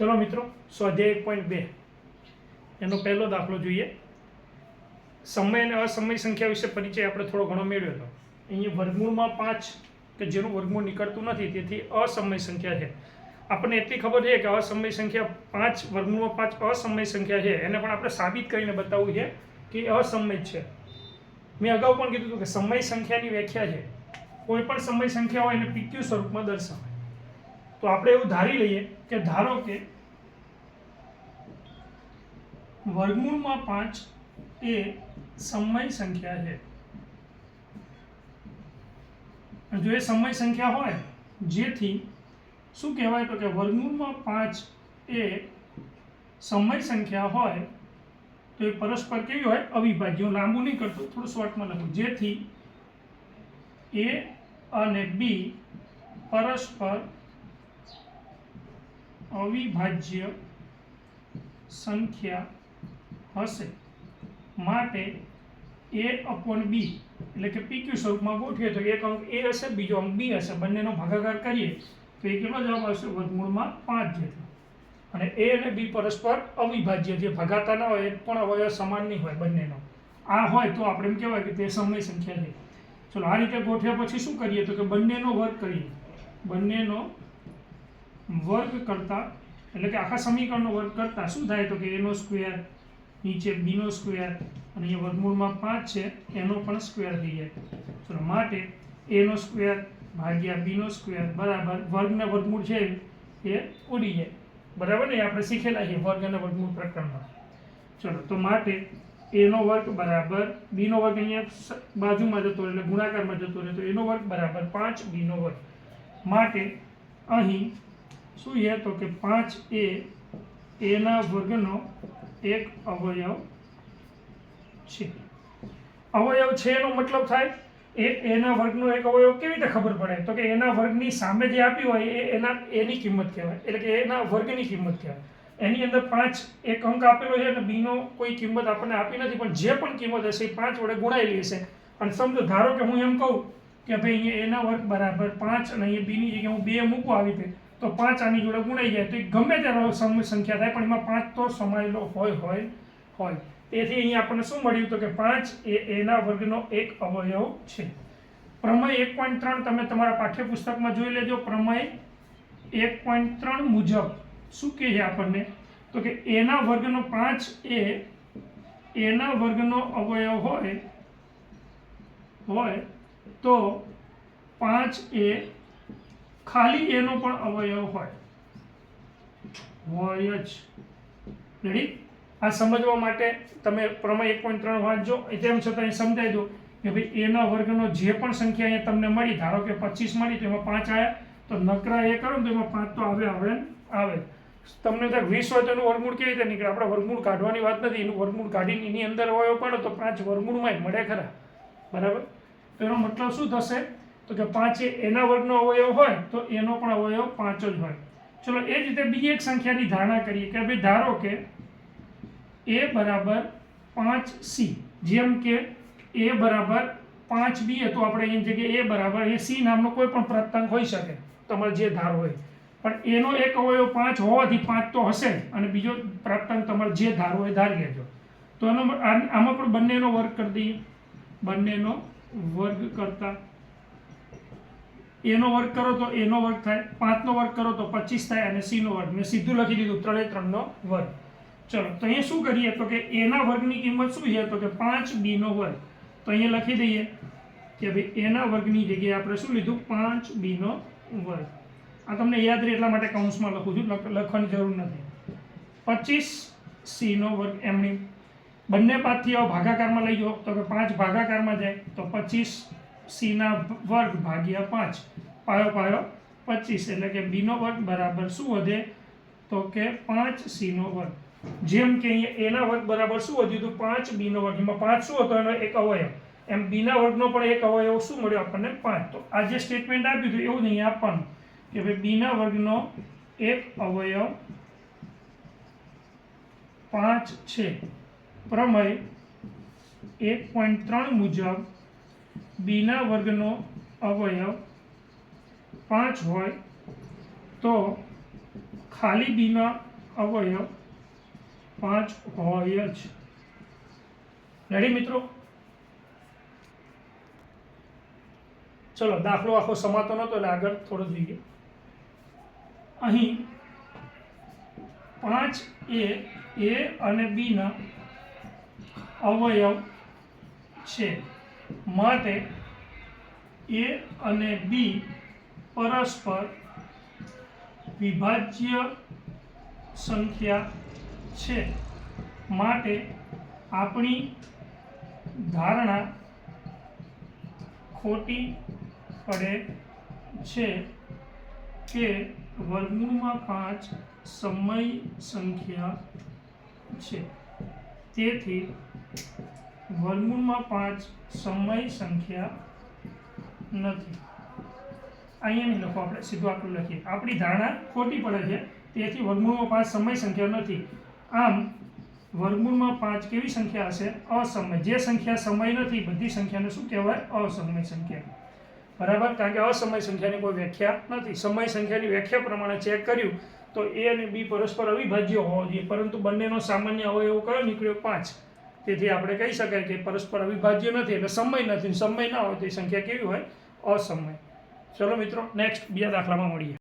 ચલો મિત્રો, સ્વાધ્યાય પોઈન્ટ બે. એનો પહેલો દાખલો જોઈએ. સમય અને અસમય સંખ્યા વિશે પરિચય આપણે થોડો ઘણો મેળવ્યો હતો. અહીંયા વર્ગમૂળમાં પાંચ કે જેનું વર્ગમૂળ નીકળતું નથી, તેથી અસમય સંખ્યા છે. આપણને એટલી ખબર છે કે અસમય સંખ્યા પાંચ, વર્ગમૂળમાં પાંચ અસમય સંખ્યા છે. એને પણ આપણે સાબિત કરીને બતાવવું છે કે અસમય છે. મેં અગાઉ પણ કીધું હતું કે સમય સંખ્યાની વ્યાખ્યા છે. કોઈ પણ સમય સંખ્યા હોય એને પીક્યુ સ્વરૂપમાં દર્શાવે. તો આપણે એવું ધારી લઈએ કે ધારો કે વર્ગમૂળમાં પાંચ એ સમય સંખ્યા છે. જો એ સમય સંખ્યા હોય, જેથી શું કહેવાય તો કે વર્ગમૂળમાં પાંચ એ સમય સંખ્યા હોય, તો એ પરસ્પર કેવી હોય? અવિભાજ્ય. હું લાંબુ નહીં કરતો, થોડું શોર્ટમાં લખું. જેથી એ અને બી પરસ્પર અવિભાજ્ય સંખ્યા હશે. માટે એ અપોન બી એટલે કે પીક્યુ સ્વરૂપમાં ગોઠવીએ તો એક અંક એ હશે, બીજો અંક બી હશે. બંનેનો ભાગાકાર કરીએ તો એ કેટલો જવાબ આવશે? વર્ગમૂળમાં પાંચ જેટલો. અને એ અને બી પરસ્પર અવિભાજ્ય. જે ભગાતા ના હોય એ પણ અવયવ સમાન નહીં હોય બંનેનો. આ હોય તો આપણે એમ કહેવાય કે તે સમય સંખ્યા છે. ચલો, આ રીતે ગોઠવ્યા પછી શું કરીએ તો કે બંનેનો વર્ગ કરીએ. બંનેનો વર્ગ કરતા, એટલે કે આખા સમીકરણનો વર્ગ કરતા શું થાય તો કે એનો સ્ક્વેર નીચે બીનો સ્ક્વેર અને અહીંયા વર્ગમૂળમાં પાંચ છે, એનો પણ સ્ક્વેર થઈ જાય. ચલો માટે એનો સ્ક્વેર ભાગ્યા બીનો સ્ક્વેર બરાબર વર્ગના વર્ગમૂળ છે એ ઉડી જાય. બરાબર ને? આપણે શીખેલા છીએ વર્ગ અને વર્ગમૂળ પ્રકરણમાં. ચલો, તો માટે એનો વર્ગ બરાબર બીનો વર્ગ અહીંયા બાજુમાં જતો રહે, એટલે ગુણાકારમાં જતો રહે, તો એનો વર્ગ બરાબર પાંચ બીનો વર્ગ. માટે અહીં શું છે તો કે પાંચ એ, એના વર્ગનો એક અવયવ છે. અવયવ છે એનો મતલબ થાય, એ એના વર્ગનો એક અવયવ કેવી રીતે ખબર પડે? તો કે એના વર્ગની સામે જે આપ્યું હોય, એ એના, એની કિંમત કહેવાય. એટલે કે એના વર્ગની કિંમત કહેવાય. એની અંદર પાંચ એક અંક આપેલો છે અને બીનો કોઈ કિંમત આપણને આપી નથી, પણ જે પણ કિંમત હશે એ પાંચ વડે ગુણાયેલી હશે. અને સમજો, ધારો કે હું એમ કહું કે ભાઈ અહીંયા એના વર્ગ બરાબર પાંચ અને અહીંયા બીની જગ્યાએ હું બે મૂકું આવી રીતે તો પાંચ આની જોડે ગુણાઈ જાય તો એ ગમે ત્યારે સમય સંખ્યા થાય, પણ એમાં પાંચ તો સમાયેલો હોય હોય હોય. તેથી અહીંયા આપણને શું મળ્યું તો કે પાંચ એ એના વર્ગનો એક અવયવ છે. પ્રમેય એક પોઈન્ટ ત્રણ તમે તમારા પાઠ્યપુસ્તકમાં જોઈ લેજો. પ્રમેય એક પોઈન્ટ ત્રણ મુજબ શું કહે છે આપણને? તો કે એના વર્ગનો પાંચ એ એના વર્ગનો અવયવ હોય હોય, તો પાંચ એ ખાલી એનો પણ અવયવ હોય. હોય જ. રેડી આ સમજવા માટે તમે પ્રમેય એક પોઈન્ટ ત્રણ વાંચજો. તેમ છતાં અહીં સમજાવી દો કે ભાઈ એના વર્ગનો જે પણ સંખ્યા અહીંયા તમને મળી, ધારો કે પચીસ મળી, તો એમાં પાંચ આવ્યા તો નકરા એ કરો ને તો એમાં પાંચ તો આવે આવે આવે. તમને ત્યાં વીસ હોય તો એનું વર્ગમૂળ કેવી રીતે નીકળે? આપણે વર્ગમૂળ કાઢવાની વાત નથી. એનું વર્ગમૂળ કાઢીને એની અંદર હોય પડો તો પાંચ વર્ગમૂળમાં મળે ખરા. બરાબર? તો એનો મતલબ શું થશે? તો કે પાંચ એના વર્ગનો અવયવ હોય તો એનો પણ અવયવ પાંચ જ હોય. ચલો એ જ રીતે બીજી એક સંખ્યાની ધારણા કરીએ કે ભાઈ ધારો કે એ બરાબર પાંચ સી, જેમ કે એ બરાબર પાંચ બી તો આપણે એની જગ્યાએ એ બરાબર, એ સી નામનો કોઈ પણ પ્રાપ્તાંક હોઈ શકે, તમારે જે ધાર હોય. પણ એનો એક અવયવ પાંચ હોવાથી પાંચ તો હશે અને બીજો પ્રાપ્તાંક તમારે જે ધાર હોય ધારી લેજો. તો એનો આમાં પણ બંનેનો વર્ગ કરી દઈએ. બંનેનો વર્ગ કરતા એનો વર્ગ કરો તો એનો વર્ગ થાય, પાંચનો વર્ગ કરો તો પચીસ થાય અને સીનો વર્ગ. મેં સીધું લખી દીધું, ત્રણે ત્રણનો વર્ગ. ચલો, તો અહીંયા શું કરીએ? તો કે એના વર્ગની કિંમત શું છે? તો કે પાંચ બીનો વર્ગ. તો અહીંયા લખી દઈએ કે ભાઈ એના વર્ગની જગ્યાએ આપણે શું લીધું? પાંચ બીનો વર્ગ. આ તમને યાદ રહે એટલા માટે કૌંસમાં લખું છું લખવાની જરૂર નથી. પચીસ સીનો વર્ગ એમની બંને પાથથી આવો ભાગાકારમાં લઈ જાઓ. તો કે પાંચ ભાગાકારમાં જાય, તો પચીસ સીના વર્ગ ભાગ્યા પાંચ. પાયો પાયો પચીસ. એટલે કે બીનો વર્ગ બરાબર શું વધે? તો કે પાંચ સીનો વર્ગ. જેમ કે અહીંયા એના વર્ગ બરાબર શું વધ્યું હતું? પાંચ બીનો વર્ગ. એમાં પાંચ શું હતો? એનો એક અવયવ. એમ બીના વર્ગનો પણ એક અવયવ શું મળ્યો આપણને? પાંચ. તો આ જે સ્ટેટમેન્ટ આપ્યું હતું, એવું નહીં આપવાનું કે ભાઈ બીના વર્ગનો એક અવયવ પાંચ છે. પ્રમેય એક પોઈન્ટ ત્રણ મુજબ બીના વર્ગનો અવયવ પાંચ હોય તો ખાલી બીના અવયવ પાંચ હોય જ. રેડી મિત્રો? ચલો, દાખલો આખો સમાતો નહોતો એટલે આગળ થોડો જોઈએ અહીં પાંચ એ એ અને બીના અવયવ છે. માટે એ અને બી પરસ્પર વિભાજ્ય સંખ્યા છે. માટે આપણી ધારણા ખોટી પડે છે કે વર્ગમૂળમાં પાંચ સમય સંખ્યા છે. તેથી વર્ગમૂળમાં પાંચ સમય સંખ્યા નથી. અહીંયા નહીં લખો, આપણે સીધું આટલું લખીએ. આપણી ધારણા ખોટી પડે છે, તેથી વર્ગમૂળમાં પાંચ સમય સંખ્યા નથી. આમ, વર્ગમૂળમાં પાંચ કેવી સંખ્યા હશે? અસમય. જે સંખ્યા સમય નથી, બધી સંખ્યાને શું કહેવાય? અસમય સંખ્યા. બરાબર? કારણ કે અસમય સંખ્યાની કોઈ વ્યાખ્યા નથી. સમય સંખ્યાની વ્યાખ્યા પ્રમાણે ચેક કર્યું, તો એ અને બી પરસ્પર અવિભાજ્ય હોવો જોઈએ. પરંતુ બંનેનો સામાન્ય હોય એવો કયો? નીકળ્યો પાંચ. તેથી આપણે કહી શકાય કે પરસ્પર અવિભાજ્ય નથી એટલે સમય નથી. સમય ના હોય તો એ સંખ્યા કેવી હોય? અસમય. ચલો મિત્રો નેક્સ્ટ બીજા દાખલામાં મળીએ.